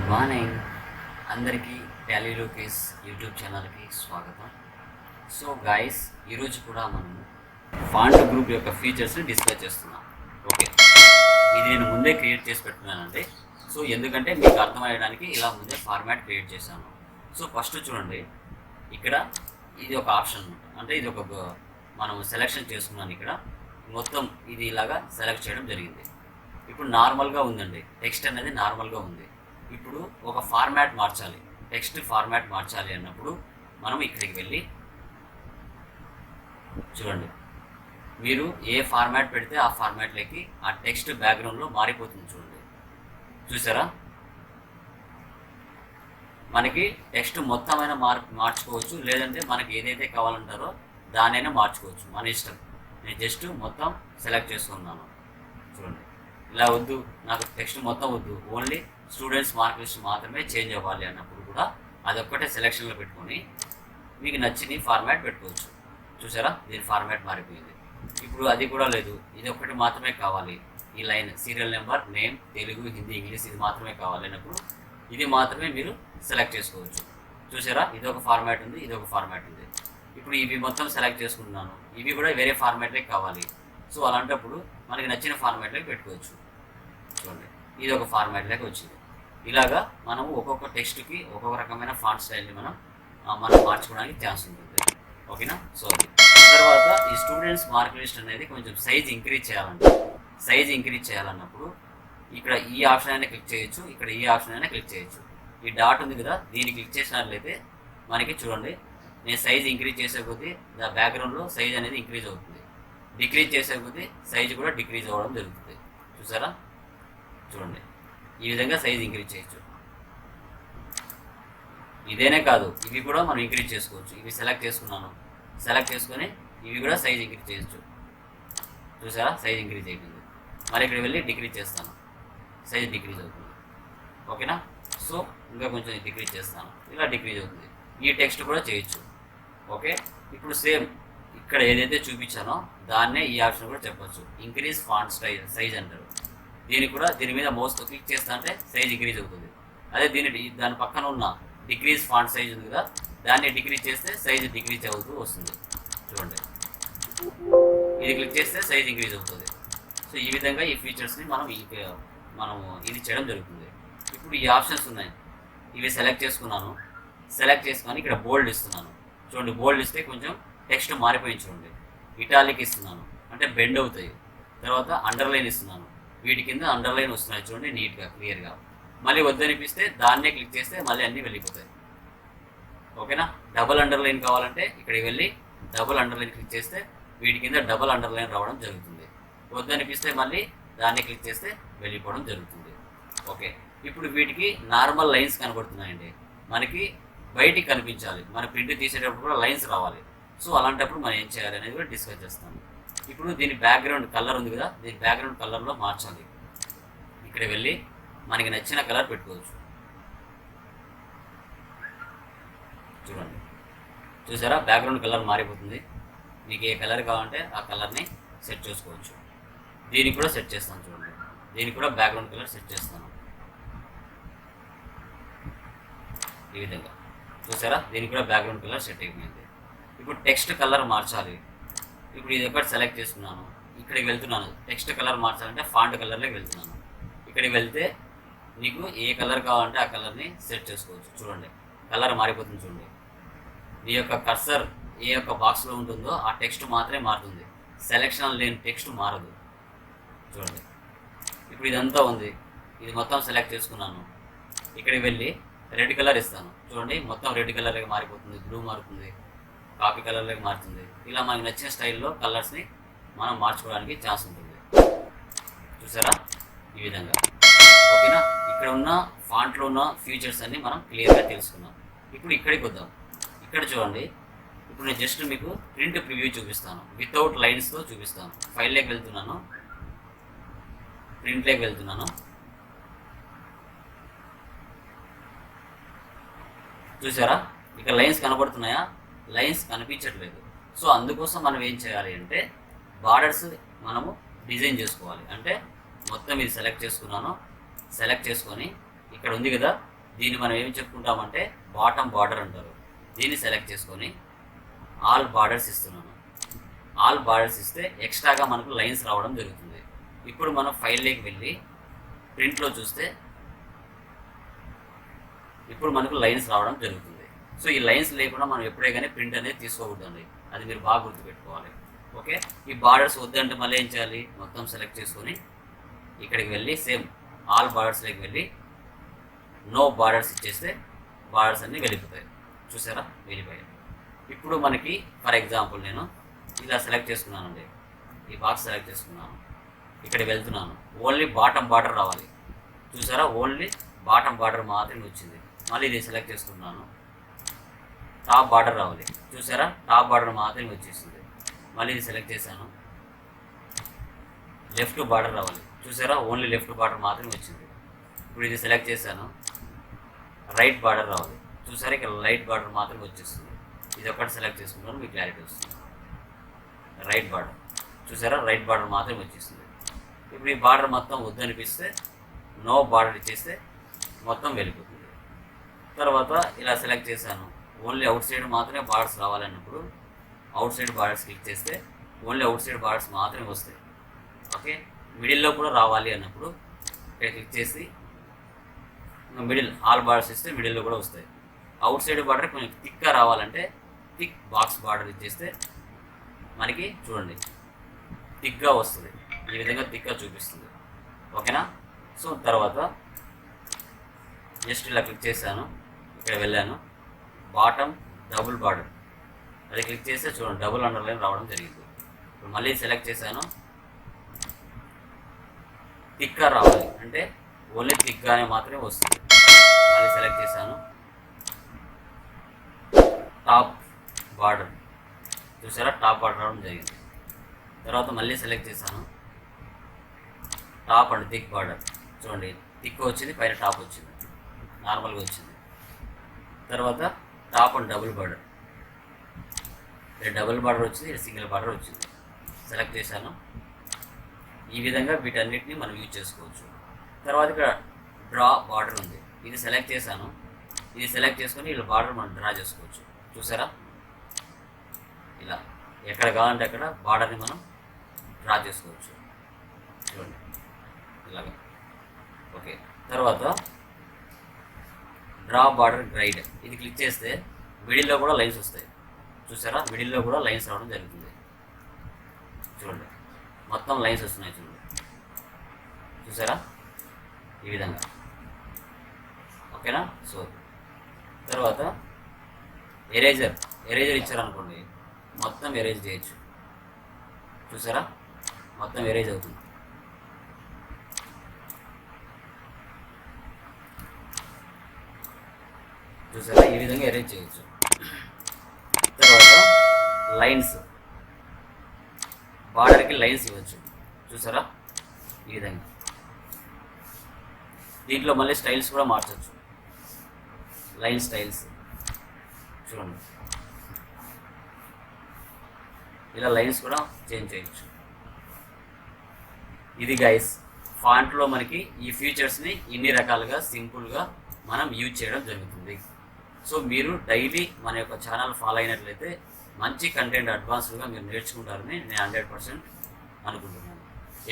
Good morning అందరికీ Tally Lokesh YouTube ఛానల్కి స్వాగతం. సో గాయస్ ఈరోజు కూడా మనం ఫాంట్ గ్రూప్ యొక్క ఫీచర్స్ని డిస్కస్ చేస్తున్నాం. ఓకే. ఇది నేను ముందే క్రియేట్ చేసి పెట్టుకున్నానండి. సో ఎందుకంటే మీకు అర్థమయ్యడానికి ఇలా ముందే ఫార్మాట్ క్రియేట్ చేశాను. సో ఫస్ట్ చూడండి. ఇక్కడ ఇది ఒక ఆప్షన్ అంటే ఇది ఒక మనం సెలెక్షన్ చేసుకున్నాను ఇక్కడ. మొత్తం ఇది ఇలాగా సెలెక్ట్ చేయడం జరిగింది. ఇప్పుడు నార్మల్గా ఉందండి. టెక్స్ట్ అనేది నార్మల్గా ఉంది. ఇప్పుడు ఒక ఫార్మాట్ మార్చాలి. టెక్స్ట్ ఫార్మాట్ మార్చాలి అన్నప్పుడు మనం ఇక్కడికి వెళ్ళి చూడండి. మీరు ఏ ఫార్మాట్ పెడితే ఆ ఫార్మాట్లోకి ఆ టెక్స్ట్ బ్యాక్గ్రౌండ్లో మారిపోతుంది చూడండి. చూసారా? మనకి టెక్స్ట్ మొత్తమైన మార్ మార్చుకోవచ్చు లేదంటే మనకి ఏదైతే కావాలంటారో దానైనా మార్చుకోవచ్చు. మన ఇష్టం. నేను జస్ట్ మొత్తం సెలెక్ట్ చేసుకున్నాను. చూడండి. ఇలా వద్దు నాకు టెక్స్ట్ మొత్తం వద్దు. ఓన్లీ స్టూడెంట్స్ మార్క్ లిస్ట్ మాత్రమే చేంజ్ అవ్వాలి అన్నప్పుడు కూడా అదొక్కటే సెలెక్షన్లో పెట్టుకొని మీకు నచ్చిన ఫార్మాట్ పెట్టుకోవచ్చు. చూసారా? దీని ఫార్మాట్ మారిపోయింది. ఇప్పుడు అది కూడా లేదు. ఇది ఒక్కటి మాత్రమే కావాలి. ఈ line serial number name Telugu Hindi English ఇది మాత్రమే కావాలి అన్నప్పుడు ఇది మాత్రమే మీరు సెలెక్ట్ చేసుకోవచ్చు. చూసారా? ఇది ఒక ఫార్మాట్ ఉంది ఇది ఒక ఫార్మాట్ ఉంది. ఇప్పుడు ఇవి మొత్తం సెలెక్ట్ చేసుకుంటున్నాను. ఇవి కూడా వేరే ఫార్మాట్లే కావాలి. సో అలాంటప్పుడు మనకి నచ్చిన ఫార్మాట్లే పెట్టుకోవచ్చు. చూడండి ఇది ఒక ఫార్మాట్లోకి వచ్చింది. ఇలాగా మనం ఒక్కొక్క టెక్స్ట్కి ఒక్కొక్క రకమైన ఫాంట్ స్టైల్ని మనం మనం మార్చుకోవడానికి ఛాన్స్ ఉంటుంది. ఓకేనా సో తర్వాత ఈ స్టూడెంట్స్ మార్క్ లిస్ట్ అనేది కొంచెం సైజ్ ఇంక్రీజ్ చేయాలంటే సైజ్ ఇంక్రీజ్ చేయాలన్నప్పుడు ఇక్కడ ఈ ఆప్షన్ అయినా క్లిక్ చేయొచ్చు ఇక్కడ ఈ ఆప్షన్ అయినా క్లిక్ చేయొచ్చు. ఈ డాట్ ఉంది కదా దీన్ని క్లిక్ చేసినట్లయితే మనకి చూడండి నేను సైజ్ ఇంక్రీజ్ చేసే కొద్దీ దా బ్యాక్గ్రౌండ్లో సైజ్ అనేది ఇంక్రీజ్ అవుతుంది. డిక్రీజ్ చేసే కొద్దీ సైజ్ కూడా డిక్రీజ్ అవ్వడం జరుగుతుంది. చూసారా? చూడండి. ఈ విధంగా సైజ్ ఇంక్రీజ్ చేయొచ్చు. ఇదేనే కాదు ఇవి కూడా మనం ఇంక్రీజ్ చేసుకోవచ్చు. ఇవి సెలెక్ట్ చేసుకున్నాను. సెలెక్ట్ చేసుకొని ఇవి కూడా సైజ్ ఇంక్రీజ్ చేయొచ్చు. చూసారా? సైజ్ ఇంక్రీజ్ అయిపోయింది. మరి ఇక్కడ వెళ్ళి డిక్రీజ్ చేస్తాను. సైజ్ డిక్రీజ్ అవుతుంది. ఓకేనా? సో ఇంకా కొంచెం డిక్రీజ్ చేస్తాను. ఇలా డిక్రీజ్ అవుతుంది. ఈ టెక్స్ట్ కూడా చేయొచ్చు. ఓకే? ఇప్పుడు సేమ్ ఇక్కడ ఏదైతే చూపించానో దాన్నే ఈ ఆప్షన్ కూడా చెప్పొచ్చు. ఇంక్రీజ్ ఫాంట్ సైజ్ సైజ్ అంటారు. దీనికి కూడా దీని మీద మౌస్ క్లిక్ చేస్తా అంటే సైజ్ ఇంక్రీజ్ అవుతుంది అదే దీని దాని పక్కన ఉన్న డిక్రీజ్ ఫాంట్ సైజ్ ఉంది కదా దాన్ని డిక్రీజ్ చేస్తే సైజ్ డిక్రీజ్ అవుతూ వస్తుంది. చూడండి. ఇది క్లిక్ చేస్తే సైజ్ ఇంక్రీజ్ అవుతుంది సో ఈ విధంగా ఈ ఫీచర్స్ని మనం ఈ మనం ఇది చేయడం జరుగుతుంది. ఇప్పుడు ఈ ఆప్షన్స్ ఉన్నాయి. ఇవి సెలెక్ట్ చేసుకున్నాను. సెలెక్ట్ చేసుకొని ఇక్కడ బోల్డ్ ఇస్తున్నాను. చూడండి బోల్డ్ ఇస్తే కొంచెం టెక్స్ట్ మారిపోయింది చూడండి. ఇటాలిక్ ఇస్తున్నాను. అంటే బెండ్ అవుతాయి. తర్వాత అండర్లైన్ ఇస్తున్నాను. వీటి కింద అండర్లైన్ వస్తున్నాయి చూడండి నీట్గా క్లియర్గా మళ్ళీ వద్దనిపిస్తే దాన్నే క్లిక్ చేస్తే మళ్ళీ అన్నీ వెళ్ళిపోతాయి. ఓకేనా? డబుల్ అండర్లైన్ కావాలంటే ఇక్కడికి వెళ్ళి డబుల్ అండర్లైన్ క్లిక్ చేస్తే వీటి కింద డబుల్ అండర్లైన్ రావడం జరుగుతుంది. వద్దనిపిస్తే మళ్ళీ దాన్ని క్లిక్ చేస్తే వెళ్ళిపోవడం జరుగుతుంది. ఓకే. ఇప్పుడు వీటికి నార్మల్ లైన్స్ కనబడుతున్నాయండి. మనకి బయటికి కనిపించాలి. మన ప్రింట్ తీసేటప్పుడు కూడా లైన్స్ రావాలి. సో అలాంటప్పుడు మనం ఏం చేయాలి అనేది కూడా డిస్కస్ చేస్తాము. ఇప్పుడు దీని బ్యాక్గ్రౌండ్ కలర్ ఉంది కదా దీని బ్యాక్గ్రౌండ్ కలర్లో మార్చాలి ఇక్కడ వెళ్ళి మనకి నచ్చిన కలర్ పెట్టుకోవచ్చు. చూడండి. చూసారా? బ్యాక్గ్రౌండ్ కలర్ మారిపోతుంది. మీకు ఏ కలర్ కావాలంటే ఆ కలర్ని సెట్ చేసుకోవచ్చు. దీనికి కూడా సెట్ చేస్తాను చూడండి. దీనికి కూడా బ్యాక్గ్రౌండ్ కలర్ సెట్ చేస్తాను. ఈ విధంగా. చూసారా? దీనికి కూడా బ్యాక్గ్రౌండ్ కలర్ సెట్ అయిపోయింది. ఇప్పుడు టెక్స్ట్ కలర్ మార్చాలి. ఇప్పుడు ఇది ఒకటి సెలెక్ట్ చేసుకున్నాను ఇక్కడికి వెళ్తున్నాను. టెక్స్ట్ కలర్ మార్చాలంటే ఫాంట్ కలర్లోకి వెళ్తున్నాను. ఇక్కడికి వెళ్తే నీకు ఏ కలర్ కావాలంటే ఆ కలర్ని సెట్ చేసుకోవచ్చు. చూడండి. కలర్ మారిపోతుంది చూడండి. నీ యొక్క కర్సర్ ఏ యొక్క బాక్స్లో ఉంటుందో ఆ టెక్స్ట్ మాత్రమే మారుతుంది. సెలెక్షన్ లేని టెక్స్ట్ మారదు. చూడండి. ఇప్పుడు ఇదంతా ఉంది. ఇది మొత్తం సెలెక్ట్ చేసుకున్నాను. ఇక్కడికి వెళ్ళి రెడ్ కలర్ ఇస్తాను. చూడండి. మొత్తం రెడ్ కలర్గా మారిపోతుంది. బ్లూ మారుతుంది. కాఫీ కలర్లోకి మారుతుంది. ఇలా మనకి నచ్చిన స్టైల్లో కలర్స్ని మనం మార్చుకోవడానికి ఛాన్స్ ఉంటుంది. చూసారా? ఈ విధంగా. ఓకేనా? ఇక్కడ ఉన్న ఫాంట్లో ఉన్న ఫీచర్స్ అన్నీ మనం క్లియర్గా తెలుసుకున్నాం. ఇప్పుడు ఇక్కడికి వద్దాం. ఇక్కడ చూడండి. ఇప్పుడు నేను జస్ట్ మీకు ప్రింట్ ప్రివ్యూ చూపిస్తాను. వితౌట్ లైన్స్తో చూపిస్తాను. ఫైల్లోకి వెళ్తున్నాను. ప్రింట్లోకి వెళ్తున్నాను. చూసారా? ఇక్కడ లైన్స్ కనబడుతున్నాయా? లైన్స్ కనిపించట్లేదు. సో అందుకోసం మనం ఏం చేయాలి అంటే బార్డర్స్ మనము డిజైన్ చేసుకోవాలి. అంటే మొత్తం ఇది సెలెక్ట్ చేసుకున్నాను. సెలెక్ట్ చేసుకొని ఇక్కడ ఉంది కదా దీన్ని మనం ఏం చెప్పుకుంటామంటే బాటమ్ బార్డర్ అంటారు. దీన్ని సెలెక్ట్ చేసుకొని ఆల్ బార్డర్స్ ఇస్తున్నాను. ఆల్ బార్డర్స్ ఇస్తే ఎక్స్ట్రాగా మనకు లైన్స్ రావడం జరుగుతుంది. ఇప్పుడు మనం ఫైల్లోకి వెళ్ళి ప్రింట్లో చూస్తే ఇప్పుడు మనకు లైన్స్ రావడం జరుగుతుంది. సో ఈ లైన్స్ లేకుండా మనం ఎప్పుడే కానీ ప్రింట్ అనేది తీసుకోకూడదండి. అది మీరు బాగా గుర్తుపెట్టుకోవాలి. ఓకే? ఈ బార్డర్స్ వద్దంటే మళ్ళీ ఏం చేయాలి? మొత్తం సెలెక్ట్ చేసుకొని ఇక్కడికి వెళ్ళి సేమ్ ఆల్ బార్డర్స్లోకి వెళ్ళి నో బార్డర్స్ ఇచ్చేస్తే బార్డర్స్ అన్నీ వెళ్ళిపోతాయి. చూసారా? వెళ్ళిపోయాయి. ఇప్పుడు మనకి ఫర్ ఎగ్జాంపుల్ నేను ఇలా సెలెక్ట్ చేసుకున్నానండి. ఈ బాక్స్ సెలెక్ట్ చేసుకున్నాను. ఇక్కడ వెళ్తున్నాను. ఓన్లీ బాటమ్ బార్డర్ రావాలి. చూసారా? ఓన్లీ బాటమ్ బార్డర్ మాత్రమే వచ్చింది. మళ్ళీ ఇది సెలెక్ట్ చేసుకున్నాను. టాప్ బార్డర్ రావాలి. చూసారా? టాప్ బార్డర్ మాత్రమే వచ్చేసింది. మళ్ళీ ఇది సెలెక్ట్ చేశాను. లెఫ్ట్ బార్డర్ రావాలి. చూసారా? ఓన్లీ లెఫ్ట్ బార్డర్ మాత్రమే వచ్చింది. ఇప్పుడు ఇది సెలెక్ట్ చేశాను. రైట్ బార్డర్ రావాలి. చూసారా? ఇక్కడ లైట్ బార్డర్ మాత్రమే వచ్చేస్తుంది ఇది ఒకటి సెలెక్ట్ చేసుకుంటాను మీకు క్లారిటీ వస్తుంది. Right border. చూసారా? రైట్ బార్డర్ మాత్రమే వచ్చేస్తుంది ఇప్పుడు ఈ బార్డర్ మొత్తం వద్దనిపిస్తే నో బార్డర్ ఇచ్చేస్తే మొత్తం వెళ్ళిపోతుంది. తర్వాత ఇలా సెలెక్ట్ చేశాను. ఓన్లీ అవుట్ సైడ్ మాత్రమే బార్డర్స్ రావాలన్నప్పుడు అవుట్ సైడ్ బార్డర్స్ క్లిక్ చేస్తే ఓన్లీ అవుట్ సైడ్ బార్డర్స్ మాత్రమే వస్తాయి. ఓకే? మిడిల్లో కూడా రావాలి అన్నప్పుడు ఇక్కడ క్లిక్ చేసి మిడిల్ ఆల్ బార్డర్స్ ఇస్తే మిడిల్లో కూడా వస్తాయి. అవుట్ సైడ్ బార్డర్ కొంచెం థిక్గా రావాలంటే థిక్ బాక్స్ బార్డర్ ఇచ్చేస్తే మనకి చూడండి థిక్గా వస్తుంది. ఈ విధంగా థిక్గా చూపిస్తుంది. ఓకేనా? సో తర్వాత జస్ట్ ఇలా క్లిక్ చేశాను. ఇక్కడ వెళ్ళాను. బాటమ్ డబుల్ బార్డర్ అది క్లిక్ చేస్తే చూడండి డబుల్ అండర్లైన్ రావడం జరిగింది. ఇప్పుడు మళ్ళీ సెలెక్ట్ చేశాను. థిక్గా రావాలి. అంటే ఓన్లీ థిక్గానే మాత్రమే వస్తుంది. మళ్ళీ సెలెక్ట్ చేశాను. టాప్ బార్డర్ చూసారా? టాప్ బార్డర్ రావడం జరిగింది. తర్వాత మళ్ళీ సెలెక్ట్ చేశాను. టాప్ అండ్ థిక్ బార్డర్ చూడండి థిక్ వచ్చింది పైన టాప్ వచ్చింది. నార్మల్గా వచ్చింది. తర్వాత టాప్ అండ్ డబుల్ బార్డర్. ఇక్కడ డబుల్ బార్డర్ వచ్చింది ఇక్కడ సింగిల్ బార్డర్ వచ్చింది. సెలెక్ట్ చేశాను. ఈ విధంగా వీటన్నిటిని మనం యూజ్ చేసుకోవచ్చు. తర్వాత ఇక్కడ డ్రా బార్డర్ ఉంది. ఇది సెలెక్ట్ చేశాను. ఇది సెలెక్ట్ చేసుకొని ఇలా బార్డర్ మనం డ్రా చేసుకోవచ్చు. చూసారా? ఇలా ఎక్కడ కావాలంటే అక్కడ బార్డర్ని మనం డ్రా చేసుకోవచ్చు. చూడండి. ఇలాగా. ఓకే. తర్వాత డ్రా బార్డర్ గ్రైడ్ ఇది క్లిక్ చేస్తే మిడిల్లో కూడా లైన్స్ వస్తాయి. చూసారా? మిడిల్లో కూడా లైన్స్ రావడం జరుగుతుంది. చూడండి. మొత్తం లైన్స్ వస్తున్నాయి చూడండి. చూసారా? ఈ విధంగా. ఓకేనా? సో తర్వాత ఎరేజర్ ఎరేజర్ ఇచ్చారనుకోండి మొత్తం ఎరేజ్ చేయొచ్చు. చూసారా? మొత్తం ఎరేజ్ అవుతుంది. చూసారా? ఈ విధంగా అరేంజ్ చేయొచ్చు. తర్వాత లైన్స్ బార్డర్కి లైన్స్ ఇవ్వచ్చు. చూసారా? ఈ విధంగా. దీంట్లో మళ్ళీ స్టైల్స్ కూడా మార్చవచ్చు లైన్ స్టైల్స్ చూడండి. ఇలా లైన్స్ కూడా చేంజ్ చేయొచ్చు. ఇది గైస్ ఫాంట్లో మనకి ఈ ఫీచర్స్ని ఇన్ని రకాలుగా సింపుల్గా మనం యూజ్ చేయడం జరుగుతుంది. సో మీరు డైలీ మన యొక్క ఛానల్ ఫాలో అయినట్లయితే మంచి కంటెంట్ అడ్వాన్స్డ్గా మీరు నేర్చుకుంటారని నేను హండ్రెడ్ పర్సెంట్ అనుకుంటున్నాను.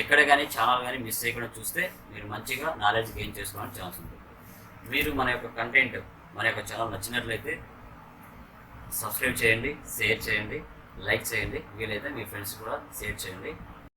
ఎక్కడ కానీ ఛానల్ కానీ మిస్ చేయకుండా చూస్తే మీరు మంచిగా నాలెడ్జ్ గెయిన్ చేసుకోవడానికి ఛాన్స్ ఉంటుంది. మీరు మన యొక్క కంటెంట్ మన యొక్క ఛానల్ నచ్చినట్లయితే సబ్స్క్రైబ్ చేయండి షేర్ చేయండి లైక్ చేయండి. వీలైతే మీ ఫ్రెండ్స్ కూడా షేర్ చేయండి.